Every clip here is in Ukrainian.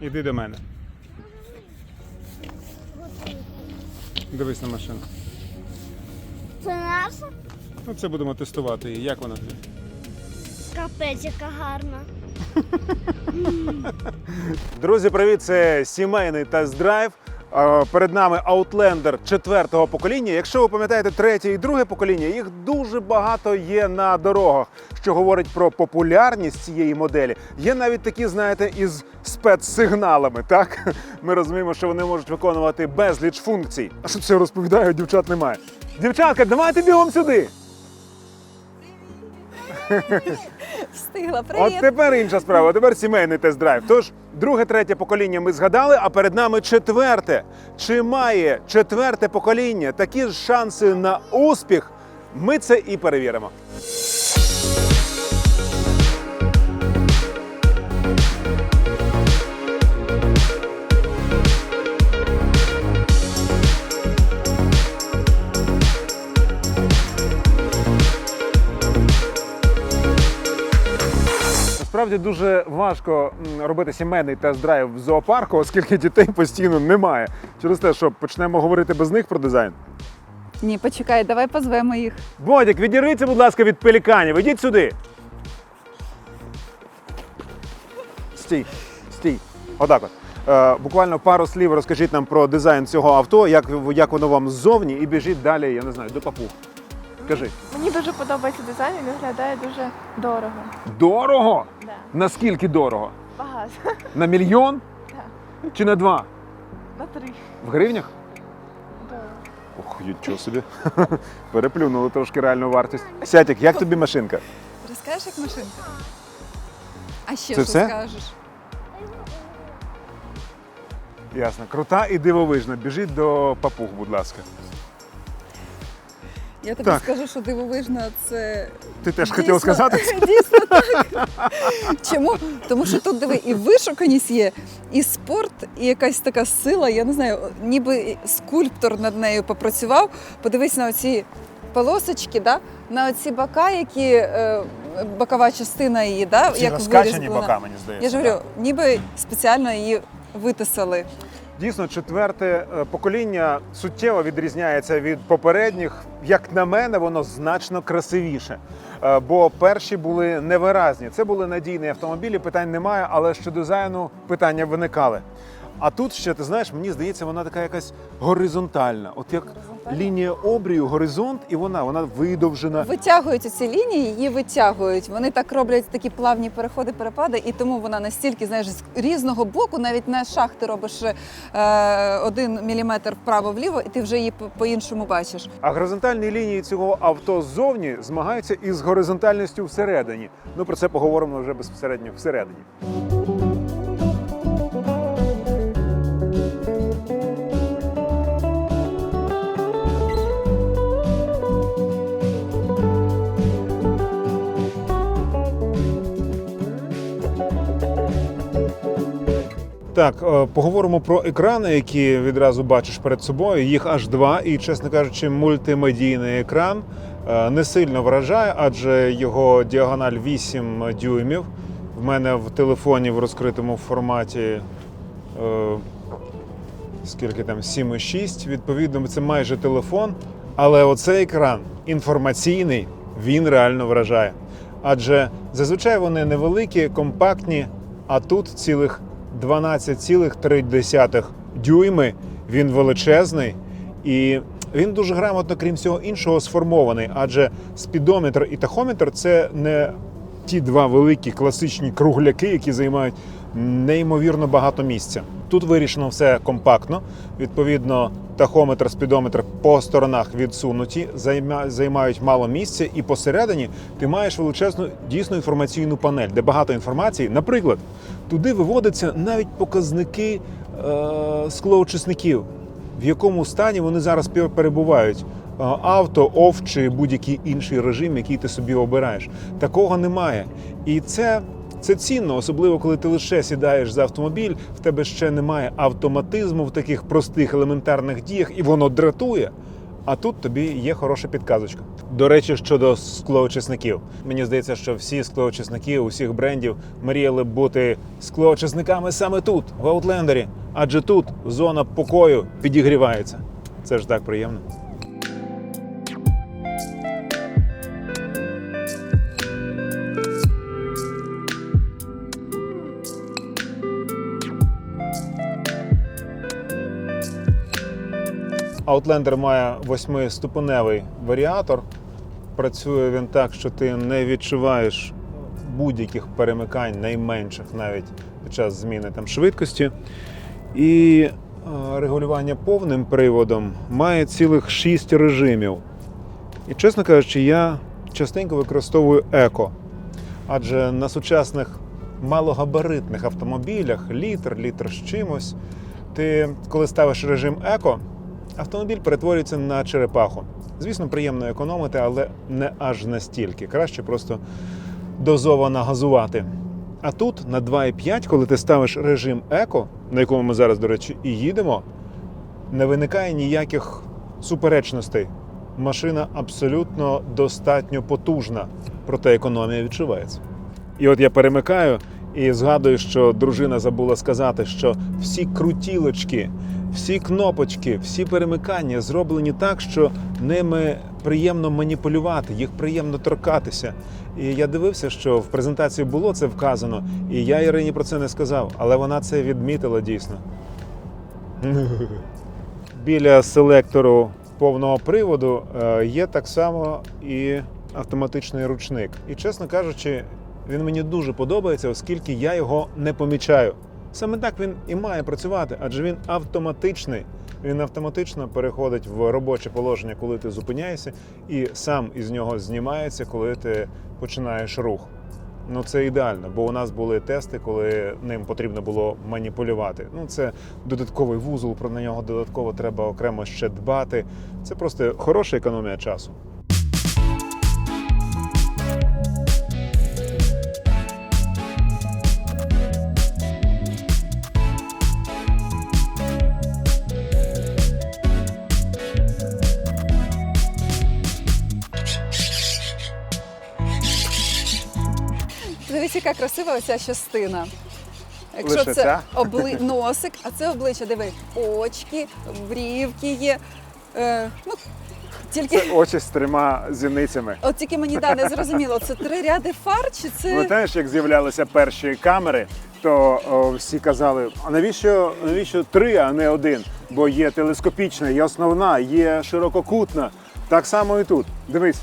Іди до мене. Дивись на машину. Це наша? Ну, це будемо тестувати її. Як вона тобі? Капець, яка гарна. Друзі, привіт! Це сімейний тест-драйв. Перед нами Outlander четвертого покоління. Якщо ви пам'ятаєте третє і друге покоління, їх дуже багато є на дорогах, що говорить про популярність цієї моделі. Є навіть такі, знаєте, із спецсигналами. Так ми розуміємо, що вони можуть виконувати безліч функцій. А що це розповідаю? Дівчат немає. Дівчатка, давайте бігом сюди. Встигла. Привіт. От тепер інша справа. Тепер сімейний тест-драйв. Тож, друге, третє покоління ми згадали, а перед нами четверте. Чи має четверте покоління такі ж шанси на успіх? Ми це і перевіримо. Насправді дуже важко робити сімейний тест-драйв в зоопарку, оскільки дітей постійно немає. Через те, що почнемо говорити без них про дизайн. Ні, почекай, давай позвемо їх. Бодік, відірвіться, будь ласка, від пеліканів. Ідіть сюди. Стій, стій. Отак от. Е, буквально пару слів розкажіть нам про дизайн цього авто, як, як воно вам ззовні, і біжіть далі, я не знаю, до папуг. Кажи. Мені дуже подобається дизайн, він виглядає дуже дорого. Дорого? Да. Наскільки дорого? Багато. На мільйон? Так. Чи на два? На три. В гривнях? Дорого. Ох, нічого собі. Переплюнули трошки реальну вартість. Сятік, як тобі машинка? Розкажеш, як машинка? А ще Це що все? скажеш? Ясно. Крута і дивовижна. Біжіть до папуг, будь ласка. Я тобі Так. скажу, що дивовижно це. Ти теж дійсно- сказати? Дійсно так. Чому? Тому що тут диви, і вишуканість є, і спорт, і якась така сила. Я не знаю, ніби скульптор над нею попрацював. Подивись на оці полосочки, да? на оці бока, які е, бокова частина її, да? Ці як розкачані вирізблена. бока, мені здається. Я ж говорю, ніби спеціально її витисали. Дійсно, четверте е, покоління суттєво відрізняється від попередніх. Як на мене, воно значно красивіше. Е, Бо перші були невиразні. Це були надійні автомобілі, питань немає, але що дизайну питання виникали. А тут ще ти знаєш, мені здається, вона така якась горизонтальна. От як лінія обрію, горизонт, і вона, вона видовжена. Витягують ці лінії, її витягують. Вони так роблять такі плавні переходи, перепади, і тому вона настільки знаєш з різного боку, навіть на шах ти робиш е, один міліметр вправо-вліво, і ти вже її по- по-іншому бачиш. А горизонтальні лінії цього авто ззовні змагаються із горизонтальністю всередині. Ну про це поговоримо вже безпосередньо всередині. Так, е, поговоримо про екрани, які відразу бачиш перед собою. Їх аж два, і, чесно кажучи, мультимедійний екран е, не сильно вражає, адже його діагональ 8 дюймів. В мене в телефоні в розкритому форматі е, скільки там 7,6. Відповідно, це майже телефон. Але оцей екран інформаційний, він реально вражає. Адже зазвичай вони невеликі, компактні, а тут цілих 12,3 дюйми. Він величезний і він дуже грамотно, крім всього іншого, сформований. Адже спідометр і тахометр це не ті два великі класичні кругляки, які займають неймовірно багато місця. Тут вирішено все компактно. Відповідно, тахометр, спідометр по сторонах відсунуті, займають мало місця, і посередині ти маєш величезну дійсно інформаційну панель, де багато інформації. Наприклад, туди виводяться навіть показники е- склоочисників, в якому стані вони зараз пер- перебувають. Е, Авто, оф чи будь-який інший режим, який ти собі обираєш. Такого немає. І це, це цінно, особливо коли ти лише сідаєш за автомобіль, в тебе ще немає автоматизму в таких простих елементарних діях, і воно дратує. А тут тобі є хороша підказочка. До речі, щодо склоочисників. Мені здається, що всі склоочисники усіх брендів мріяли бути склоочисниками саме тут, в Аутлендері. Адже тут зона покою підігрівається. Це ж так приємно. Outlander має восьмиступеневий варіатор. Працює він так, що ти не відчуваєш будь-яких перемикань, найменших навіть під час зміни там швидкості. І е, регулювання повним приводом має цілих шість режимів. І чесно кажучи, я частенько використовую еко. Адже на сучасних малогабаритних автомобілях літр, літр з чимось, ти коли ставиш режим еко, автомобіль перетворюється на черепаху. Звісно, приємно економити, але не аж настільки. Краще просто дозовано газувати. А тут на 2,5, коли ти ставиш режим еко, на якому ми зараз, до речі, і їдемо, не виникає ніяких суперечностей. Машина абсолютно достатньо потужна, проте економія відчувається. І от я перемикаю і згадую, що дружина забула сказати, що всі крутілочки, всі кнопочки, всі перемикання зроблені так, що ними приємно маніпулювати, їх приємно торкатися. І я дивився, що в презентації було це вказано, і я Ірині про це не сказав, але вона це відмітила дійсно. Біля селектору повного приводу е, є так само і автоматичний ручник. І, чесно кажучи, він мені дуже подобається, оскільки я його не помічаю. Саме так він і має працювати, адже він автоматичний. Він автоматично переходить в робоче положення, коли ти зупиняєшся, і сам із нього знімається, коли ти починаєш рух. Ну це ідеально, бо у нас були тести, коли ним потрібно було маніпулювати. Ну це додатковий вузол, про на нього додатково треба окремо ще дбати. Це просто хороша економія часу. Яка красива оця частина. Якщо Лише це ця? обли... носик, а це обличчя, диви, очки, брівки є. Е, ну, тільки, очі з трьома зіницями. от тільки мені да, не зрозуміло, це три ряди фар чи це. Пам'ятаєш, як з'являлися перші камери, то о, всі казали: а навіщо, навіщо три, а не один? Бо є телескопічна, є основна, є ширококутна. Так само і тут. Дивись,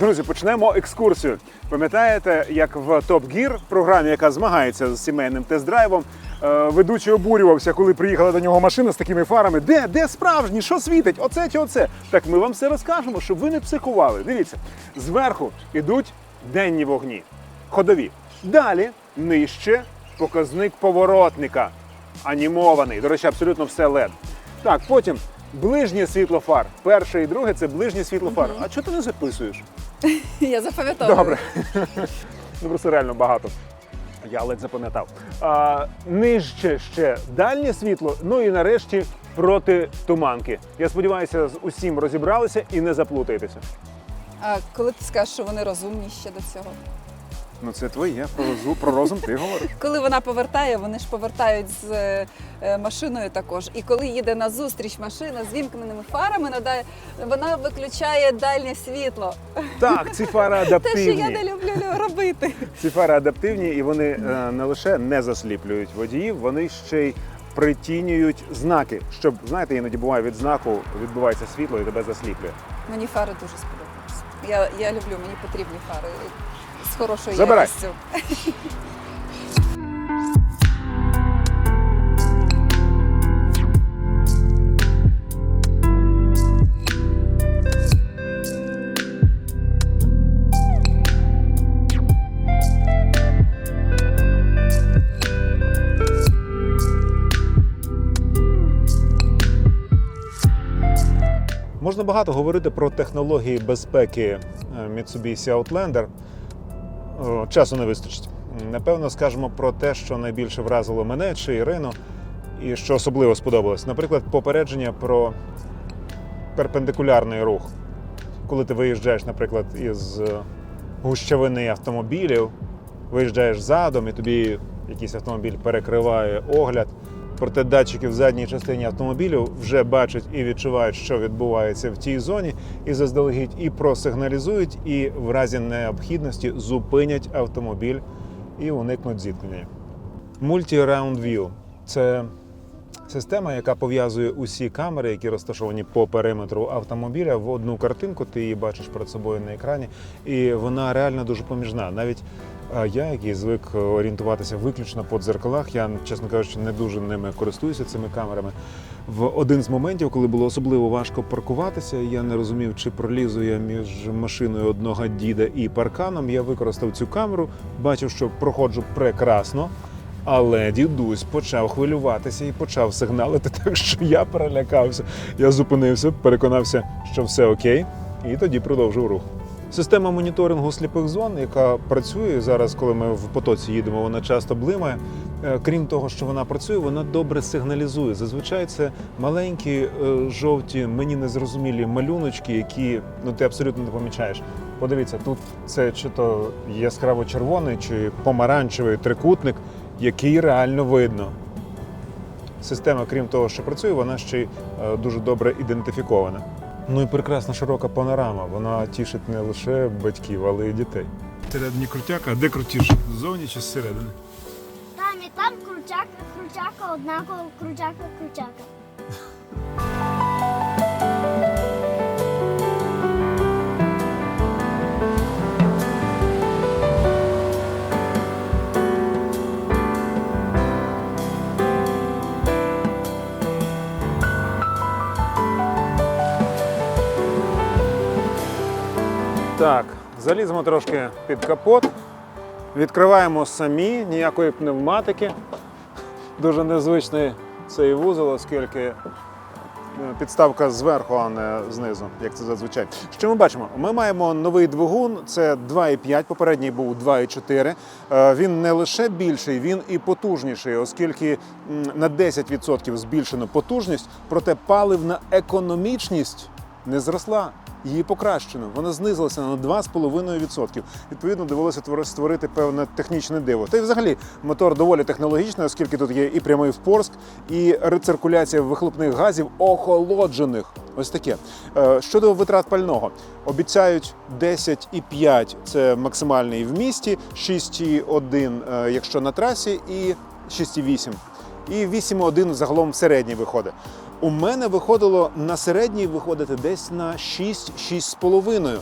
друзі, почнемо екскурсію. Пам'ятаєте, як в Top Gear, програмі, яка змагається з сімейним тест-драйвом, е, ведучий обурювався, коли приїхала до нього машина з такими фарами. Де, де справжні? Що світить? Оце чи оце? Так ми вам все розкажемо, щоб ви не психували. Дивіться, зверху йдуть денні вогні, ходові. Далі нижче показник поворотника, анімований. До речі, абсолютно все LED. Так, потім ближнє світло фар. Перше і друге це ближнє світло фар. А чого ти не записуєш? Я запам'ятовую. Добре. ну просто реально багато. Я ледь запам'ятав. А, нижче ще дальнє світло, ну і нарешті проти туманки. Я сподіваюся, з усім розібралися і не заплутаєтеся. А коли ти скажеш, що вони розумні ще до цього? Ну це твоє про, розу- про розум ти говориш. Коли вона повертає, вони ж повертають з е, е, машиною також. І коли їде на зустріч машина з вімкненими фарами, надає- вона виключає дальнє світло. Так, ці фари Те, що я не люблю робити. Ці фари адаптивні і вони е, не лише не засліплюють водіїв, вони ще й притінюють знаки. Щоб знаєте, іноді буває від знаку відбувається світло і тебе засліплює. Мені фари дуже сподобались. Я, я люблю, мені потрібні фари хорошою Забирай. якістю. Можна багато говорити про технології безпеки е, Mitsubishi Outlander. Часу не вистачить. Напевно, скажемо про те, що найбільше вразило мене чи Ірину, і що особливо сподобалось. Наприклад, попередження про перпендикулярний рух. Коли ти виїжджаєш, наприклад, із е, гущавини автомобілів, виїжджаєш задом і тобі якийсь автомобіль перекриває огляд. Проте датчики в задній частині автомобілю вже бачать і відчувають, що відбувається в тій зоні, і заздалегідь і просигналізують, і в разі необхідності зупинять автомобіль і уникнуть зіткнення. Multi-Round View – це система, яка пов'язує усі камери, які розташовані по периметру автомобіля, в одну картинку. Ти її бачиш перед собою на екрані, і вона реально дуже поміжна. Навіть е, я, який звик орієнтуватися виключно по дзеркалах, я, чесно кажучи, не дуже ними користуюся цими камерами. В один з моментів, коли було особливо важко паркуватися, я не розумів, чи пролізу я між машиною одного діда і парканом. Я використав цю камеру, бачив, що проходжу прекрасно. Але дідусь почав хвилюватися і почав сигналити, так що я перелякався. Я зупинився, переконався, що все окей, і тоді продовжив рух. Система моніторингу сліпих зон, яка працює зараз, коли ми в потоці їдемо, вона часто блимає. Е, Крім того, що вона працює, вона добре сигналізує. Зазвичай це маленькі е, жовті, мені незрозумілі малюночки, які ну ти абсолютно не помічаєш. Подивіться, тут це чи то яскраво червоний, чи помаранчевий трикутник, який реально видно. Система, крім того, що працює, вона ще й е, дуже добре ідентифікована. Ну і прекрасна широка панорама. Вона тішить не лише батьків, але й дітей. Середні крутяка, а де крутіше? Ззовні чи зсередини? Там і там крутяка, крутяка, однаково крутяка, крутяка. Так, заліземо трошки під капот, відкриваємо самі, ніякої пневматики. Дуже незвичний цей вузол, оскільки е, підставка зверху, а не знизу, як це зазвичай. Що ми бачимо? Ми маємо новий двигун, це 2,5, попередній був 2,4. Е, Він не лише більший, він і потужніший, оскільки на 10% збільшено потужність, проте паливна економічність не зросла. Її покращено, вона знизилася на 2,5%. Відповідно, довелося твор- створити певне технічне диво. Та й взагалі мотор доволі технологічний, оскільки тут є і прямий впорск, і рециркуляція вихлопних газів охолоджених. Ось таке. Е, Щодо витрат пального, обіцяють 10,5 – це максимальний в місті, 6,1 е, якщо на трасі, і 6,8 і 8,1 загалом середній виходить. У мене виходило на середній виходити десь на 6-6,5.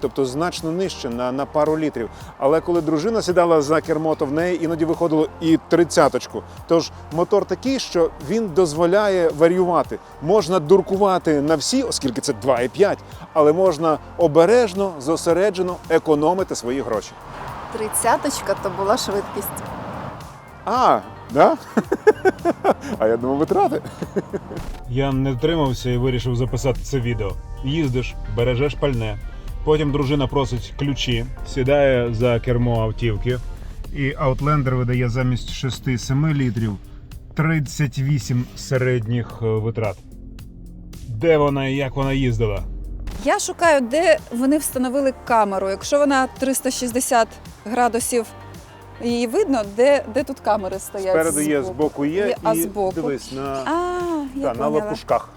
Тобто значно нижче на, на пару літрів. Але коли дружина сідала за кермо, то в неї іноді виходило і тридцяточку. Тож мотор такий, що він дозволяє варіювати. Можна дуркувати на всі, оскільки це 2,5, але можна обережно, зосереджено економити свої гроші. Тридцяточка то була швидкість. А, да? а я думав, витрати. Я не втримався і вирішив записати це відео. Їздиш, бережеш пальне. Потім дружина просить ключі, сідає за кермо автівки, і Outlander видає замість 6-7 літрів 38 середніх е, витрат. Де вона і як вона їздила? Я шукаю, де вони встановили камеру. Якщо вона 360 градусів її видно, де, де тут камери стоять. Спереду є, збоку? збоку є, Є, а і збоку? дивись на, А, та, на поняла. лопушках.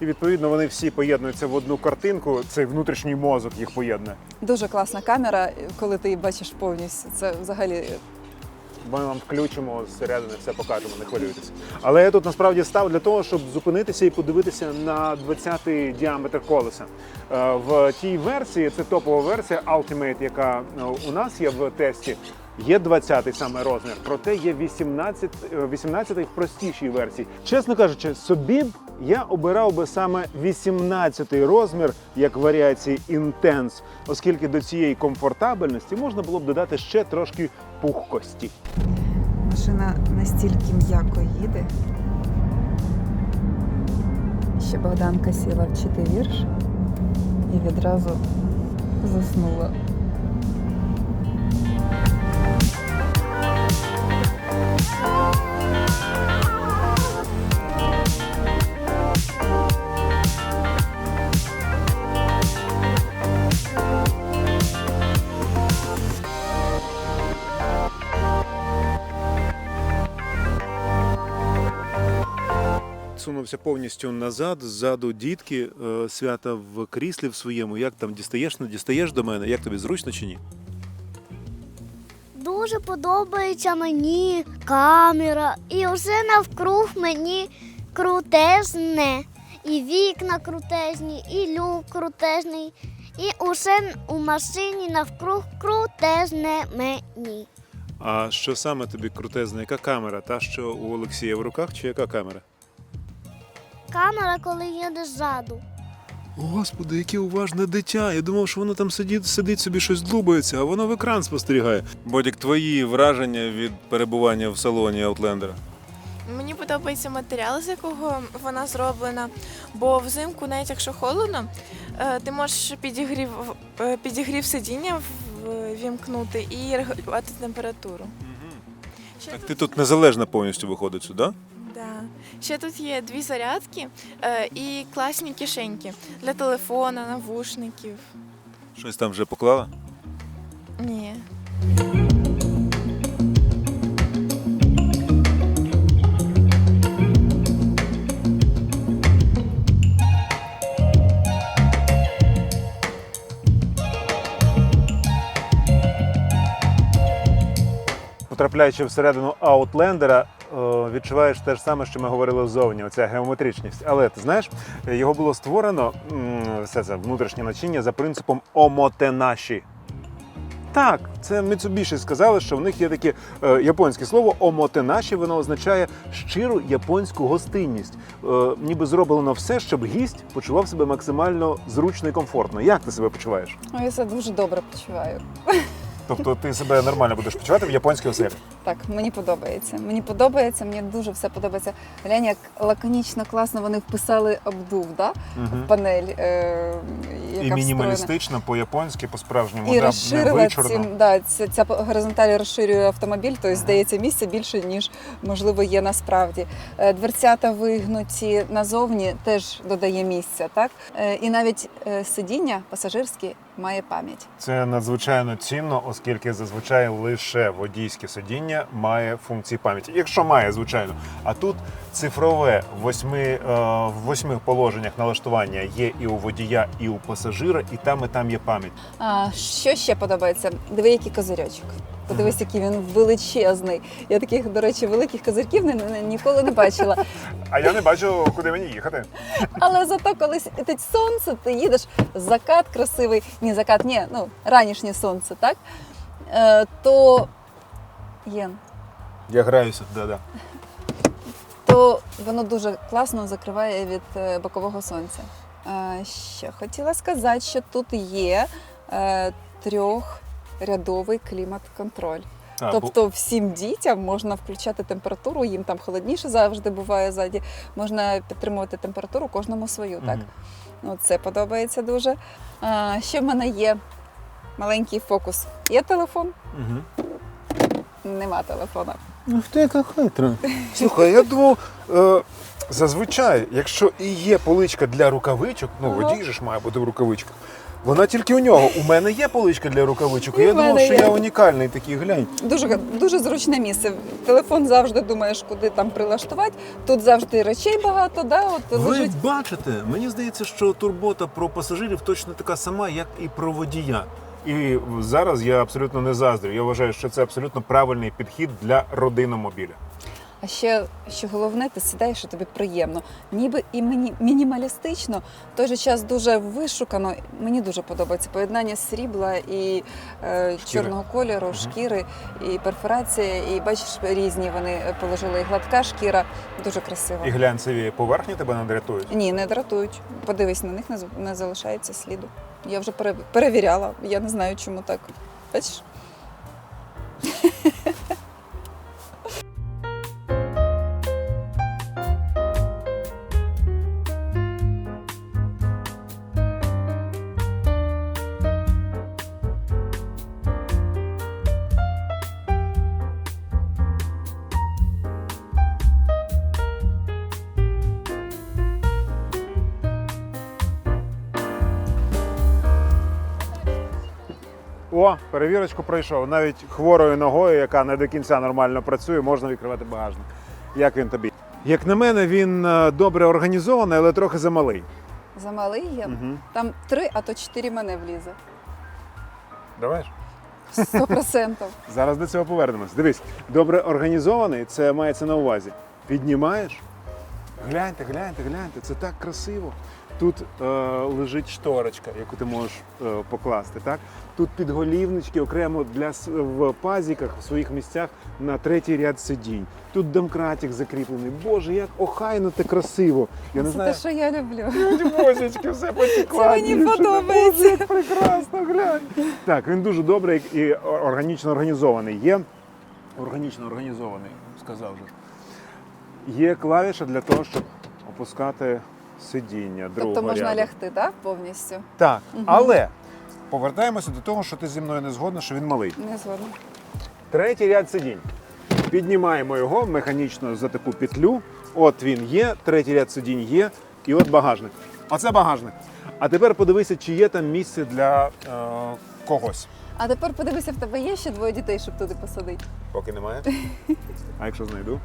І відповідно вони всі поєднуються в одну картинку. Цей внутрішній мозок їх поєднує. Дуже класна камера, коли ти її бачиш повністю. Це взагалі Ми вам включимо зсередини, все покажемо, не хвилюйтесь. Але я тут насправді став для того, щоб зупинитися і подивитися на 20-й діаметр колеса. Е, В тій версії, це топова версія Ultimate, яка е, у нас є в тесті. Є 20-й саме розмір, проте є 18, е, 18-й в простішій версії. Чесно кажучи, собі б я обирав би саме 18-й розмір як варіації Intense, оскільки до цієї комфортабельності можна було б додати ще трошки пухкості. машина настільки м'яко їде. Ще Богданка сіла вчити вірш і відразу заснула. Відсунувся повністю назад, ззаду дітки, е, свята в кріслі в своєму. Як там дістаєш, не дістаєш до мене? Як тобі зручно чи ні? Дуже подобається мені камера. І все навкруг мені крутезне. І вікна крутезні, і люк крутезний. І усе у машині навкруг крутезне мені. А що саме тобі крутезна? Яка камера? Та, що у Олексія в руках, чи яка камера? Камера, коли їде ззаду. Господи, яке уважне дитя. Я думав, що воно там сидить, сидить собі щось длубається, а воно в екран спостерігає. Бодік, твої враження від перебування в салоні Аутлендера? Мені подобається матеріал, з якого вона зроблена, бо взимку, навіть якщо холодно, е, ти можеш підігрів, е, підігрів сидіння вімкнути і регулювати температуру. Ще Так тут, ти тут незалежна повністю виходить сюди? Да. Ще тут є дві зарядки е, і класні кишеньки для телефона, навушників. Щось там вже поклала? Ні. Потрапляючи всередину Аутлендера, е, відчуваєш те ж саме, що ми говорили ззовні, оця геометричність. Але ти знаєш, його було створено все це внутрішнє начиння за принципом омотенаші. Так, це Mitsubishi сказали, що в них є таке е, японське слово омотенаші, воно означає щиру японську гостинність. Е, ніби зроблено все, щоб гість почував себе максимально зручно і комфортно. Як ти себе почуваєш? Я себе дуже добре почуваю. Тобто ти себе нормально будеш почувати в японській оселі? Так, мені подобається. Мені подобається, мені дуже все подобається. Глянь, як лаконічно, класно вони вписали обдув, да? Угу. панель. Е, яка І мінімалістично, по-японськи, по-справжньому, І да, розширила невичурно. цим, да, ця, ця горизонталь розширює автомобіль, тобто здається місця більше, ніж можливо є насправді. Е, Дверцята вигнуті назовні теж додає місця, так? Е, І навіть е, сидіння пасажирське має пам'ять. Це надзвичайно цінно, оскільки зазвичай лише водійське сидіння має функції пам'яті. Якщо має, звичайно. А тут цифрове в восьми, е, в восьми положеннях налаштування є і у водія, і у пасажира, і там, і там є пам'ять. А, що ще подобається? Диви, який козирьочок. Подивись, який він величезний. Я таких, до речі, великих козирків ні- ні- ніколи не бачила. А я не бачу, куди мені їхати. Але зато коли світить сонце, ти їдеш, закат красивий, ні, закат, ні, ну ранішнє сонце, так? Е, то Єн, Я граюся, да-да. То воно дуже класно закриває від е, бокового сонця. Е, ще хотіла сказати, що тут є е, трьохрядовий клімат-контроль. А, бо- Тобто всім дітям можна включати температуру, їм там холодніше завжди буває ззаді. Можна підтримувати температуру кожному свою, так? Мгм. Ну, це подобається дуже. А, ще в мене є маленький фокус. Є телефон? Мгм. Нема телефона. Ух ти, яка хитра. Слухай, я думав, е, зазвичай, якщо і є поличка для рукавичок, ну Ага. водій же ж має бути в рукавичках. Вона тільки у нього. У мене є поличка для рукавичок. і І я в думав, мене що є. я унікальний такий глянь. Дуже, дуже зручне місце. Телефон завжди думаєш, куди там прилаштувати. Тут завжди речей багато, да? От Ви лежить. бачите, мені здається, що турбота про пасажирів точно така сама, як і про водія. І зараз я абсолютно не заздрю. Я вважаю, що це абсолютно правильний підхід для родиномобіля. А ще що головне, ти сідаєш і тобі приємно. Ніби і мені мінімалістично, в той же час дуже вишукано. Мені дуже подобається поєднання срібла і е, чорного кольору, шкіри, і перфорація. І бачиш, різні вони положили і гладка шкіра, дуже красиво. І глянцеві поверхні тебе не дратують. Ні, не дратують. Подивись, на них не залишається сліду. Я вже пере- перевіряла. Я не знаю, чому так. Бачиш? О, перевірочку пройшов. Навіть хворою ногою, яка не до кінця нормально працює, можна відкривати багажник. Як він тобі? Як на мене, він е, добре організований, але трохи замалий. Замалий є. Угу. Там три, а то чотири мене влізе. Давай. ж. Сто процентів. Зараз до цього повернемось. Дивись, добре організований, це мається на увазі. Піднімаєш. Гляньте, гляньте, гляньте, це так красиво. Тут е, лежить шторочка, яку ти можеш е, покласти. Так? Тут підголівнички окремо для в пазіках в своїх місцях на третій ряд сидінь. Тут домкратик закріплений. Боже, як охайно та красиво. Я не Це знаю. те, що я люблю. Божечки, все потекло. Це мені подобається. Прекрасно, глянь. Так, він дуже добрий і органічно організований. Є органічно організований, сказав же. Є клавіша для того, щоб опускати сидіння другого Тобто можна ряду. лягти, так? Повністю. Так, але повертаємося до того, що ти зі мною не згодна, що він малий. Не згодна. Третій ряд сидінь. Піднімаємо його механічно за таку петлю. От він є, третій ряд сидінь є, і от багажник. Оце багажник. А тепер подивися, чи є там місце для е, когось. А тепер подивися, в тебе є ще двоє дітей, щоб туди посадити. Поки немає. А якщо знайду?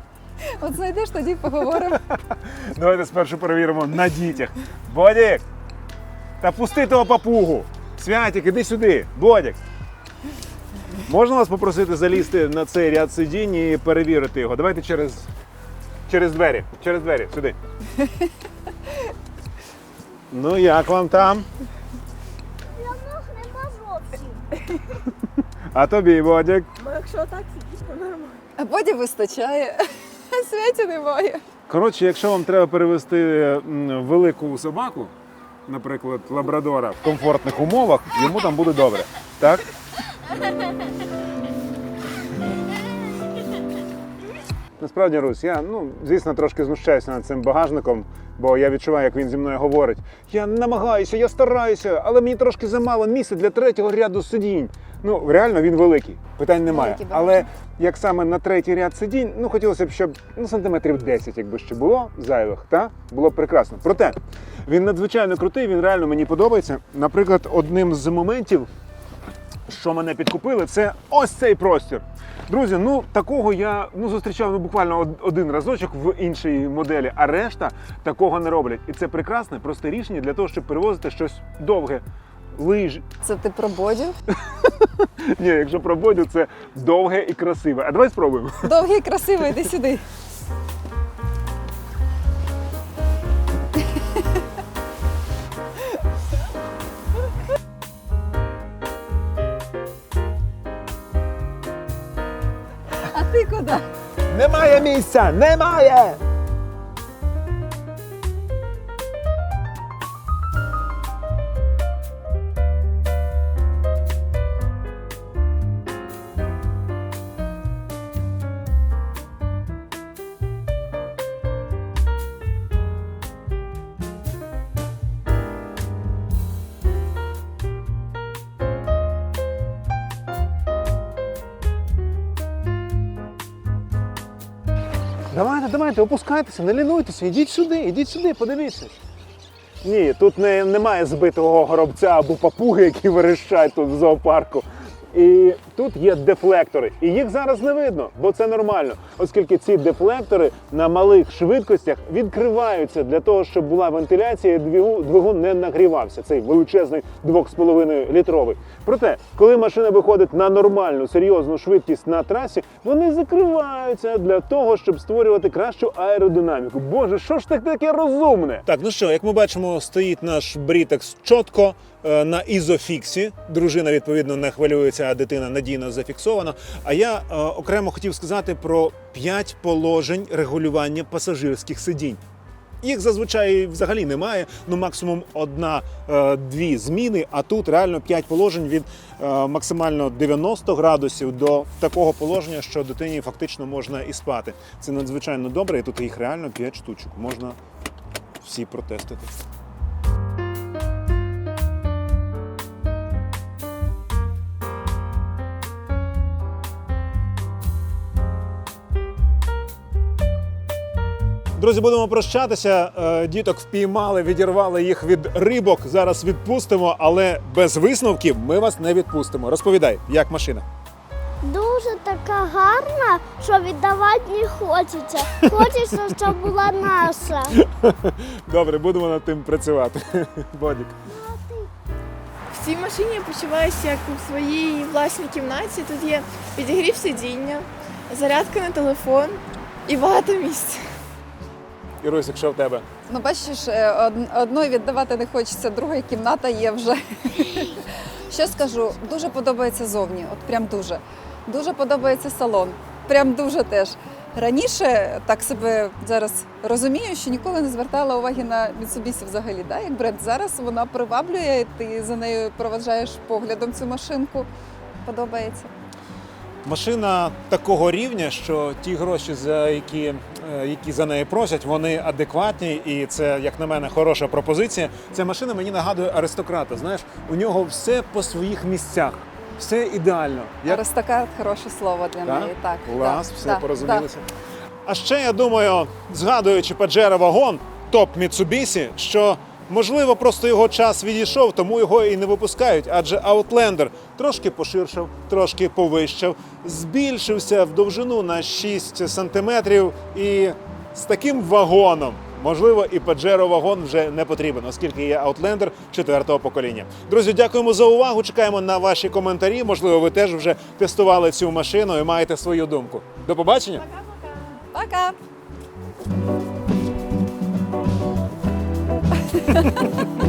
От знайдеш, тоді поговоримо. Давайте спершу перевіримо на дітях. Бодік! Та пусти того папугу! Святик, іди сюди! Бодік! Можна вас попросити залізти на цей ряд сидінь і перевірити його? Давайте через, через двері. Через двері, сюди. Ну, як вам там? Я ног нема зовсім. А тобі, Бодік? А потім вистачає. Святі немає. Коротше, якщо вам треба перевести велику собаку, наприклад, лабрадора, в комфортних умовах, йому там буде добре. Так? Насправді, Русь, я ну, звісно трошки знущаюся над цим багажником, бо я відчуваю, як він зі мною говорить. Я намагаюся, я стараюся, але мені трошки замало місця для третього ряду сидінь. Ну, реально він великий, питань немає. Великий Але як саме на третій ряд сидінь, ну хотілося б, щоб ну, сантиметрів 10, якби ще було зайвих, та було б прекрасно. Проте він надзвичайно крутий, він реально мені подобається. Наприклад, одним з моментів, що мене підкупили, це ось цей простір. Друзі, ну такого я ну, зустрічав ну, буквально один разочок в іншій моделі, а решта такого не роблять. І це прекрасне, просте рішення для того, щоб перевозити щось довге. Лижі. Це ти про бодю? Ні, якщо про бодю, це довге і красиве. А давай спробуємо. Довгий і красивий, йди сюди. Немає місця! Немає! Давайте, опускайтеся, не лінуйтеся, ідіть сюди, ідіть сюди, подивіться. Ні, тут не, немає збитого горобця або папуги, які верещать тут в зоопарку. І тут є дефлектори. І їх зараз не видно, бо це нормально, оскільки ці дефлектори на малих швидкостях відкриваються для того, щоб була вентиляція, і двигун, не нагрівався. Цей величезний 2,5 літровий. Проте, коли машина виходить на нормальну серйозну швидкість на трасі, вони закриваються для того, щоб створювати кращу аеродинаміку. Боже, що ж так таке розумне? Так, ну що, як ми бачимо, стоїть наш брітекс чітко е, на ізофіксі. Дружина відповідно не хвилюється, а дитина надійно зафіксована. А я е, окремо хотів сказати про п'ять положень регулювання пасажирських сидінь. Їх зазвичай взагалі немає. Ну максимум одна-дві зміни. А тут реально 5 положень від е, максимально 90 градусів до такого положення, що дитині фактично можна і спати. Це надзвичайно добре, і тут їх реально 5 штучок. Можна всі протестити. Друзі, будемо прощатися. Е, Діток впіймали, відірвали їх від рибок. Зараз відпустимо, але без висновків ми вас не відпустимо. Розповідай, як машина. Дуже така гарна, що віддавати не хочеться. Хочеться, щоб була наша. Добре, будемо над тим працювати. Бодік. В цій машині я почуваюся як у своїй власній кімнаті. Тут є підігрів сидіння, зарядка на телефон і багато місця. Ірусь, якщо в тебе. Ну, бачиш, е, одної віддавати не хочеться, другої кімната є вже. Що скажу, дуже подобається зовні, от прям дуже. Дуже подобається салон, прям дуже теж. Раніше так себе зараз розумію, що ніколи не звертала уваги на Mitsubishi взагалі, да, як бренд. Зараз вона приваблює, ти за нею проведжаєш поглядом цю машинку. Подобається. Машина такого рівня, що ті гроші, за які, е, які за неї просять, вони адекватні, і це, як на мене, хороша пропозиція. Ця машина мені нагадує аристократа. Знаєш, у нього все по своїх місцях, все ідеально. Як Аристократ хороше слово для Так? неї. Так, Клас, так, все так, порозумілися. А ще я думаю, згадуючи Pajero вагон, топ Mitsubishi, що можливо просто його час відійшов, тому його і не випускають. Адже Outlander трошки поширшав, трошки повищав, збільшився в довжину на 6 сантиметрів. І з таким вагоном. Можливо, і Pajero вагон вже не потрібен, оскільки є Outlander четвертого покоління. Друзі, дякуємо за увагу. Чекаємо на ваші коментарі. Можливо, ви теж вже тестували цю машину і маєте свою думку. До побачення! Пока! Ha ha ha ha!